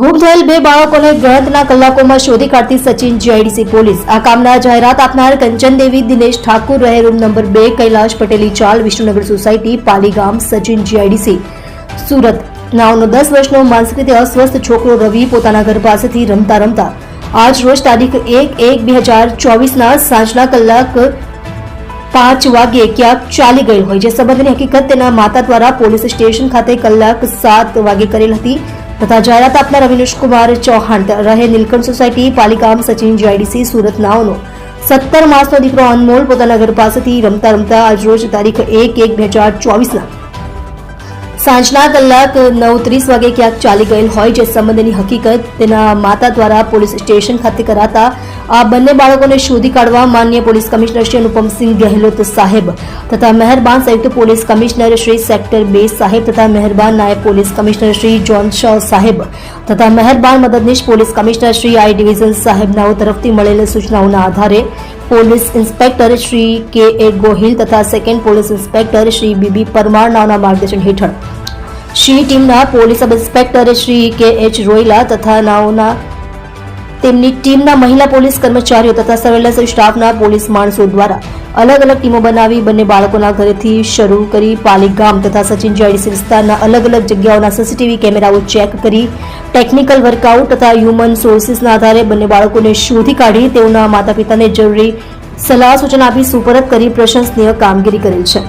ગુમ થયેલ બે બાળકોને ગણતના કલાકોમાં શોધી કાઢતી સચિન જીઆઈડીસી પોલીસ. આ કામના જાહેરાત આપનાર કંચન દેવી દિનેશ ઠાકુર રહે રૂમ નંબર બે, કૈલાશ પટેલી ચાલ, વિષ્ણુનગર સોસાયટી, પાલીગામ, સચિન જીઆઈડીસી. સુરત. નાવનો દસ વર્ષનો માનસિક રીતે અસ્વસ્થ છોકરો રવિ પોતાના ઘર પાસેથી રમતા રમતા. આજ રોજ તારીખ એક એક બે હજાર ચોવીસના સાંજના કલાક પાંચ વાગ્યે ક્યાંક ચાલી ગયેલ હોય, જે સંબંધની હકીકત તેના માતા દ્વારા પોલીસ સ્ટેશન ખાતે કલાક સાત વાગે કરેલ હતી. તથા જાહેરાત આપનાર અવિનેશ કુમાર ચૌહાણ રહે નીલકંઠ સોસાયટી પાલિકામ સચિન જીઆઈડીસી સુરત નાઓનો. સત્તર માસનો દીકરો અનમોલ પોતાના ઘર પાસેથી રમતા રમતા આજરોજ તારીખ એક એક બે હજાર ચોવીસના. સાંજના કલાક નવ ત્રીસ વાગે ક્યાંક ચાલી ગયેલ હોય જે સંબંધની હકીકત તેના માતા દ્વારા પોલીસ સ્ટેશન ખાતે કરાતા આ બંને બાળકોને શોધી કાઢવા માન્ય પોલીસ કમિશનર શ્રી અનુપમસિંહ ગહેલોત સાહેબ તથા મહેરબાન સંયુક્ત પોલીસ કમિશનર શ્રી સેક્ટર બે સાહેબ તથા મહેરબાન નાયબ પોલીસ કમિશનર શ્રી જોન શાહ સાહેબ તથા મહેરબાન મદદનીશ police commissioner Shri I division સાહેબનાઓ તરફથી મળેલ સૂચનાઓના આધારે પોલીસ ઇન્સ્પેક્ટર શ્રી કે એ ગોહિલ તથા second police inspector Shri B B Parmar નામના માર્ગદર્શન હેઠળ. શ્રી ટીમના પોલીસ સબ ઇન્સ્પેક્ટર શ્રી કે એચ રોયલા તથા નાઓના તેમની ટીમના મહિલા પોલીસ કર્મચારીઓ તથા સર્વેલન્સ સ્ટાફના પોલીસ માણસો દ્વારા અલગ અલગ ટીમો બનાવી બંને બાળકોના ઘરેથી શરૂ કરી પાલીગામ તથા સચિન જીઆઈડીસી વિસ્તારના અલગ અલગ જગ્યાઓના સીસીટીવી કેમેરાઓ ચેક કરી ટેકનિકલ વર્કઆઉટ તથા હ્યુમન સોર્સિસના આધારે બંને બાળકોને શોધી કાઢી તેઓના માતા પિતાને જરૂરી સલાહ સૂચન આપી સુપરત કરી પ્રશંસનીય કામગીરી કરેલ છે.